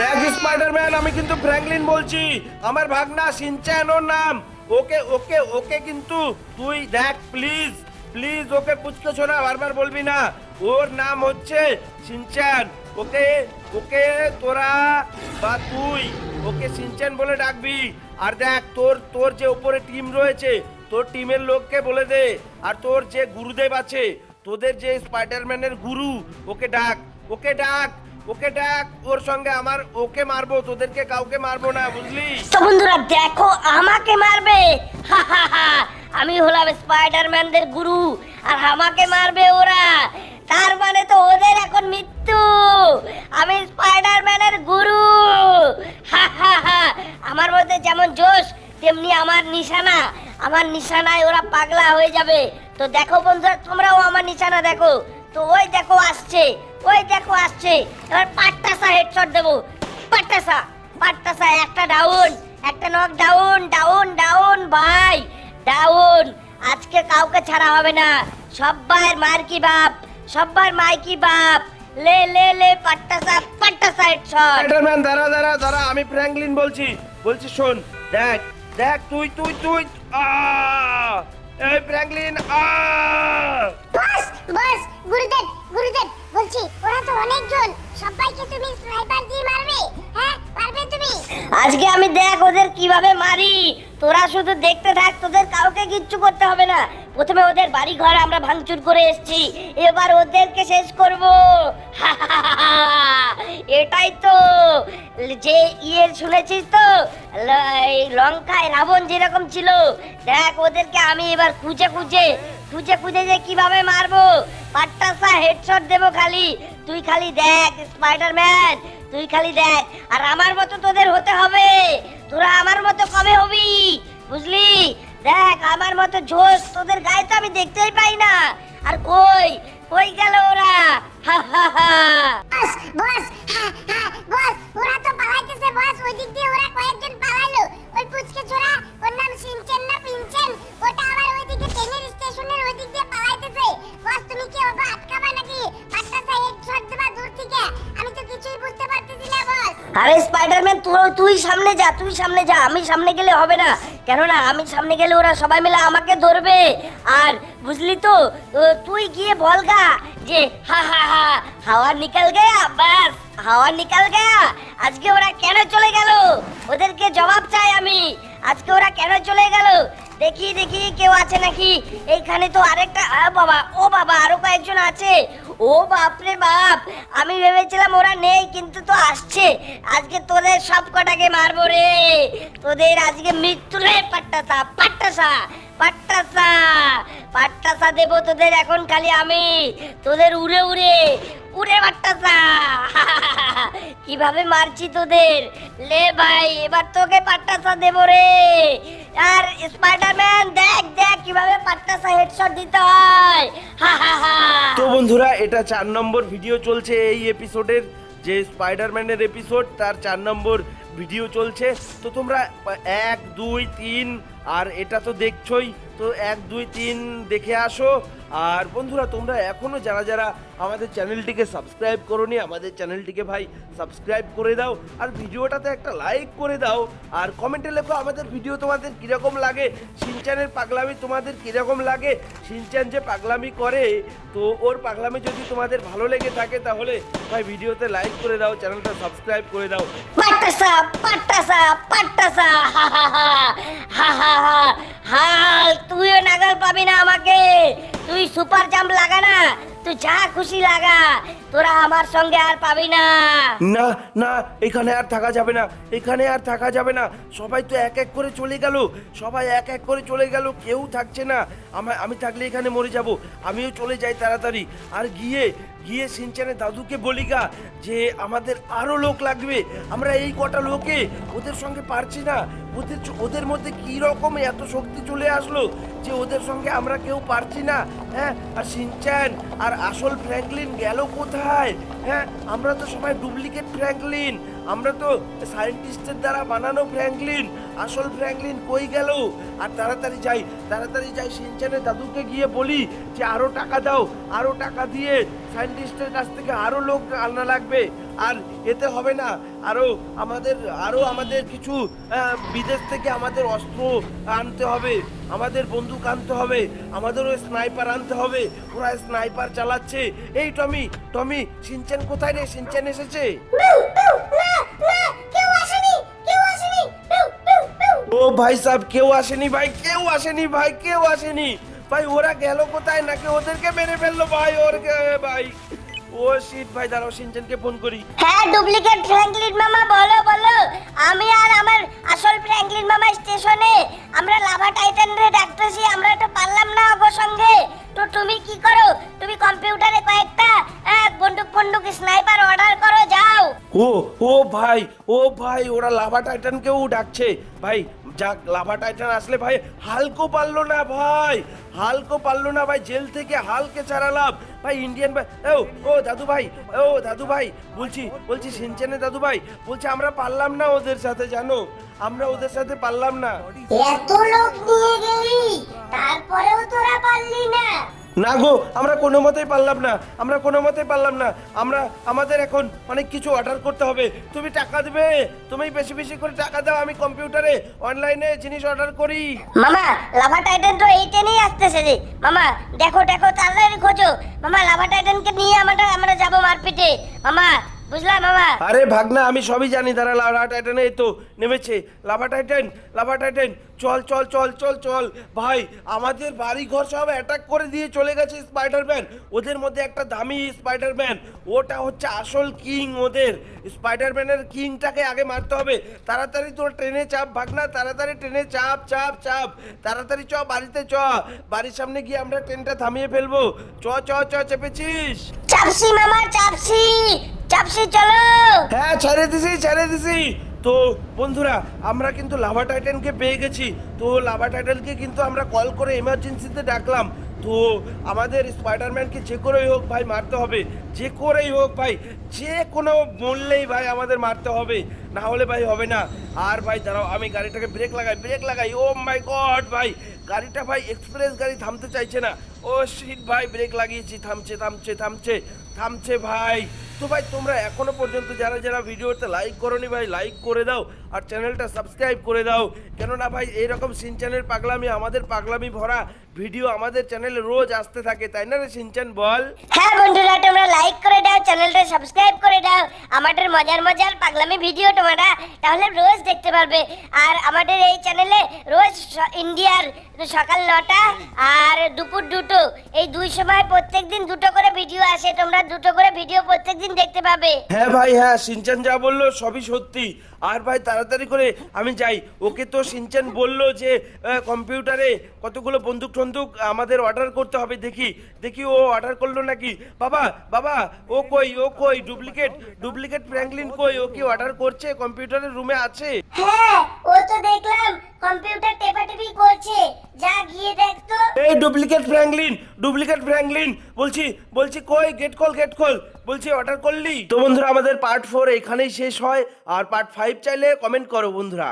দেখ স্পাইডারম্যান, আমি কিন্তু ফ্র্যাঙ্কলিন বলছি। আমার ভাগনা সিনচ্যান ওর নাম। ওকে ওকে ওকে কিন্তু তুই দেখ প্লিজ প্লিজ ওকে পুচকে ছোড়া বারবার বলবি না। ওর নাম হচ্ছে সিনচ্যান। ওকে ওকে তোরা বা তুই, ওকে সিনচ্যান বলে ডাকবি। আর দেখ, তোর তোর যে উপরে টিম রয়েছে, তোর টিমের লোককে বলে দে। আর তোর যে গুরুদেব আছে, তোদের যে স্পাইডারম্যানের গুরু, ওকে ডাক ওকে ডাক। ওকে ডাক, ওর সঙ্গে আমার, ওকে মারবো, তোদেরকে কাউকে মারবো না, বুঝলি? তো বন্ধুরা, দেখো, আমাকে মারবে। আমি হলাম স্পাইডারম্যানদের গুরু, আর আমাকে মারবে ওরা। তার মানে তো ওদের এখন মৃত্যু। আমি স্পাইডারম্যানের গুরু। আমার মধ্যে যেমন জোশ, তেমনি আমার নিশানা। আমার নিশানায় ওরা পাগলা হয়ে যাবে। তো দেখো বন্ধুরা, তোমরাও আমার নিশানা দেখো। তো ওই দেখো আসছে, ওই দেখো আসছে। এবার পাট্টাসা হেডশট দেবো। পাট্টাসা পাট্টাসা একটা ডাউন একটা নক ডাউন ডাউন ডাউন ভাই ডাউন আজকে কাউকে ছাড়া হবে না। সব্বার মার কি বাপ, সব্বার মাই কি বাপ। লে লে লে পাট্টাসা পাট্টাসা হেডশট স্পাইডারম্যান দাঁড়া দাঁড়া দাঁড়া, আমি ফ্র্যাঙ্কলিন বলছি। বলছি শোন, দেখ দেখ, তুই তুই তুই, আহ! এই ফ্র্যাঙ্কলিন আহ! আজকে আমি দেখ ওদের কীভাবে মারি। তোরা শুধু দেখতে থাক, তোদের কাউকে কিচ্ছু করতে হবে না। প্রথমে ওদের বাড়ি ঘর আমরা ভাঙচুর করে এসেছি। এবার ওদেরকে শেষ করব। এটাই তো। যে ইয়ে শুনেছিস তো? লঙ্কায় রাবণ যেরকম ছিল। দেখ ওদেরকে আমি এবার খুঁজে খুঁজে খুঁজে খুঁজে যে কীভাবে মারবো। পাট্টাসা হেডশট দেবো খালি। তুই খালি দেখ স্পাইডারম্যান তুই খালি দেখ আর আমার মতো তোদের হতে হবে। তোরা আমার মতো কবে হবি? বুঝলি? দেখ, আমার মতো ঝোস তোদের গায়ে তো আমি দেখতেই পাই না। আর কই? কই গেল ওরা? হা হা হা। বস বস স্পাইডারম্যান তুই তুই সামনে যা, তুই সামনে যা, আমি সামনে গেলে হবে না। কেননা, আমি সামনে গেলে ওরা সবাই মিলে আমাকে ধরবে। আর বুঝলি তো তুই গিয়ে বলগা যে, হা হা হা, হাওয়া নিকাল গেয়া বাস হাওয়া নিকাল গেয়া। আজকে ওরা কেন চলে গেল? ওদেরকে জবাব চাই আমি। আজকে ওরা কেন চলে গেল? দেখি দেখি, কেউ আছে নাকি? এইখানে তো আরেকটা বাবা, ও বাবা, আরও কয়েকজন আছে। ও বাপরে বাপ, আমি ভেবেছিলাম ওরা নেই, কিন্তু তো আসছে। আজকে তোদের সব কটাকে মারবো রে। তোদের আজকে মৃত্যু রে, পাট্টাসা পাট্টাসা পাট্টাসা। পাট্টাসা দেবো তোদের এখন খালি আমি। তোদের উড়ে উড়ে উড়ে পাট্টাসা। কীভাবে মারছি তোদের? লে ভাই, এবার তোকে পাট্টাসা দেবো রে। আর স্পাইডারম্যান দেখ দেখ কীভাবে পাট্টাসা হেডশট দিতে হয়। তো বন্ধুরা, এটা চার নম্বর ভিডিও চলছে এই এপিসোডের যে স্পাইডারম্যানের এপিসোড তার চার নম্বর ভিডিও চলছে। তো তোমরা, এক, দুই, তিন, আর এটা তো দেখছোই। তো এক, দুই, তিন দেখে আসো। আর বন্ধুরা, তোমরা এখনও যারা যারা আমাদের চ্যানেলটিকে সাবস্ক্রাইব করোনি, আমাদের চ্যানেলটিকে ভাই সাবস্ক্রাইব করে দাও আর ভিডিওটাতে একটা লাইক করে দাও আর কমেন্টে লেখো আমাদের ভিডিও তোমাদের কীরকম লাগে সিনচানের পাগলামি তোমাদের কীরকম লাগে। সিনচান যে পাগলামি করে, তো ওর পাগলামি যদি তোমাদের ভালো লেগে থাকে তাহলে ভাই ভিডিওতে লাইক করে দাও, চ্যানেলটা সাবস্ক্রাইব করে দাও। পাট্টাসা পাট্টাসা পাট্টাসা, হা হা হা হা হা হা তুইও নাগাল পাবি না আমাকে। তুই সুপার জাম্প লাগা না তুই যা খুশি লাগা তোরা আমার সঙ্গে আর পাবি না না না এখানে আর থাকা যাবে না এখানে আর থাকা যাবে না সবাই তো এক এক করে চলে গেল সবাই এক এক করে চলে গেল কেউ থাকছে না আমার আমি থাকলে এখানে মরে যাব আমিও চলে যাই তাড়াতাড়ি আর গিয়ে গিয়ে সিনচানের দাদুকে বলি গা যে আমাদের আরও লোক লাগবে আমরা এই কটা লোকে ওদের সঙ্গে পারছি না ওদের ওদের মধ্যে কি রকম এত শক্তি চলে আসলো যে ওদের সঙ্গে আমরা কেউ পারছি না হ্যাঁ আর সিনচান আর আসল ফ্র্যাঙ্কলিন গেল কোথায়? হ্যাঁ আমরা তো সবাই ডুপ্লিকেট ফ্র্যাঙ্কলিন আমরা তো সায়েন্টিস্টের দ্বারা বানানো ফ্র্যাঙ্কলিন আসল ফ্র্যাঙ্কলিন কই গেল? আর তাড়াতাড়ি যাই তাড়াতাড়ি যাই, সিনচানের দাদুকে গিয়ে বলি যে আরও টাকা দাও, আরও টাকা দিয়ে সায়েন্টিস্টের কাছ থেকে আরও লোক আনা লাগবে। আর এতে হবে না, আরও আমাদের আরও আমাদের কিছু বিদেশ থেকে আমাদের অস্ত্র আনতে হবে, আমাদের বন্দুক আনতে হবে, আমাদেরও স্নাইপার আনতে হবে, ওরা স্নাইপার চালাচ্ছে। এই টমি টমি, সিনচেন কোথায় রে? সিনচেন এসেছে? ও ভাই সাহেব কেউ আসেনি ভাই কেউ আসেনি ভাই কেউ আসেনি। ভাই ওরা গেল কোথায়? নাকি ওদেরকে মেরে ফেলল ভাই? ওর ভাই। ও শিট ভাই দাঁড়াও সিনচেনকে ফোন করি। হ্যাঁ ডুপ্লিকেট ফ্র্যাঙ্কলিন মামা বলো বলো। আমি আর আমার আসল ফ্র্যাঙ্কলিন মামা স্টেশনে। আমরা লাভা টাইটানরে ডাকতেছি আমরা তো পারলাম না ওর সঙ্গে। তো তুমি কি করো? তুমি কম্পিউটারে কয়েকটা বন্দুক ফন্দুক স্নাইপার অর্ডার করো যাও। ও ও ভাই ও ভাই ওরা লাভা টাইটানকেও ডাকছে। ভাই যাক, লাভা টাইটান আসলে ভাই হালকো পারল না ভাই, হালকো পারল না ভাই, জেল থেকে হালকে ছাড়ালাম ভাই ইন্ডিয়ান ভাই ও ও দাদু ভাই, ও দাদু ভাই, বলছি বলছি সিনচেনে দাদু ভাই, বলছি আমরা পারলাম না ওদের সাথে, জানো? আমরা ওদের সাথে পারলাম না। এত লোক নিয়ে গেলি, তারপরেও তোরা পারলি না। না গো, আমরা কোনো মতেই পারলাম না, আমরা কোনো মতেই পারলাম না। আমরা, আমাদের এখন অনেক কিছু অর্ডার করতে হবে। তুমি টাকা দেবে, তুমি বেশি বেশি করে টাকা দাও, আমি কম্পিউটারে, অনলাইনে জিনিস অর্ডার করি। মামা, লাভা টাইটেন তো এই ট্রেনেই আসতেছে রে মামা, দেখো দেখো তাড়াতাড়ি খোঁজো। মামা, লাভা টাইটেনকে নিয়ে আমরা আমরা যাব মারপিটে। মামা বুঝলা মামা আরে ভাগনা আমি সবই জানি তারা লাভা টাইটানে এই তো নেমেছে। লাভা টাইটান লাভা টাইটান চল চল চল চল চল। ভাই আমাদের বাড়ি ঘর সব অ্যাটাক করে দিয়ে চলে গেছে স্পাইডারম্যান ওদের মধ্যে একটা দামি স্পাইডারম্যান ওটা হচ্ছে আসল কিং ওদের। স্পাইডারম্যানের কিংটাকে আগে মারতে হবে। তাড়াতাড়ি তোর ট্রেনে চাপ ভাগনা তাড়াতাড়ি ট্রেনে চাপ চাপ চাপ। তাড়াতাড়ি চ বাড়িতে চ। বাড়ির সামনে গিয়ে আমরা ট্রেনটা থামিয়ে ফেলব। চ চ চ চেপেছিস? চাপসি মামা চাপসি! চাপসি, চলো। হ্যাঁ ছেড়ে দিছি ছেড়ে দিছি। তো বন্ধুরা, আমরা কিন্তু লাভা টাইটানকে পেয়ে গেছি। তো লাভা টাইটানকে কিন্তু আমরা কল করে এমার্জেন্সিতে ডাকলাম। তো আমাদের স্পাইডারম্যানকে যে করেই হোক ভাই মারতে হবে, যে করেই হোক ভাই, যে কোনো মূল্যেই ভাই আমাদের মারতে হবে। না হলে ভাই হবে না। আর ভাই, দাঁড়াও, আমি গাড়িটাকে ব্রেক লাগাই ব্রেক লাগাই। ও মাই গড ভাই, গাড়িটা ভাই এক্সপ্রেস গাড়ি থামতে চাইছে না। ও শিট ভাই ব্রেক লাগিয়েছি, থামছে থামছে থামছে থামছে, ভাই। তো ভাই, তোমরা এখনও পর্যন্ত যারা যারা ভিডিওতে লাইক করনি ভাই লাইক করে দাও আর চ্যানেলটা সাবস্ক্রাইব করে দাও। কেননা ভাই, এইরকম সিনচানের পাগলামি, আমাদের পাগলামি ভরা ভিডিও আমাদের চ্যানেলে রোজ আসতে থাকে, তাই না রে সিনচান বল। হ্যাঁ বন্ধুরা, তোমরা লাইক করে দাও চ্যানেলটা সাবস্ক্রাইব করে দাও। আমাদের মজার মজার পাগলামি ভিডিও তোমরা তাহলে রোজ দেখতে পারবে। আর আমাদের এই চ্যানেলে রোজ ইন্ডিয়ার সকাল নটা আর দুপুর দুটো। এই দুই সময় প্রত্যেকদিন দুটো করে ভিডিও আসে, তোমরা দুটো করে ভিডিও প্রত্যেকদিন দেখতে পাবে। হ্যাঁ ভাই হ্যাঁ সিনচান যা বলল সবই সত্যি। আর ভাই তাড়াতাড়ি করে আমি যাই। ওকে তো সিনচান বলল যে কম্পিউটারে কতগুলো বন্দুক টন্দুক আমাদের অর্ডার করতে হবে দেখি। দেখি ও অর্ডার করল নাকি? বাবা বাবা ও কই ও কই? ডুপ্লিকেট ডুপ্লিকেট ফ্র্যাঙ্কলিন কই? ও কি অর্ডার করছে? কম্পিউটারের রুমে আছে? হ্যাঁ ও তো দেখলাম কম্পিউটার টেপাটেপি করছে। যা গিয়ে দেখ তো। এই ডুপ্লিকেট ফ্র্যাঙ্কলিন ডুপ্লিকেট ফ্র্যাঙ্কলিন বলছি বলছি কই? গেট কল গেট কল বলছি অর্ডার করলি। তো বন্ধুরা আমাদের পার্ট ফোর এখানেই শেষ হয়। আর পার্ট ফাইভ চাইলে কমেন্ট করো বন্ধুরা।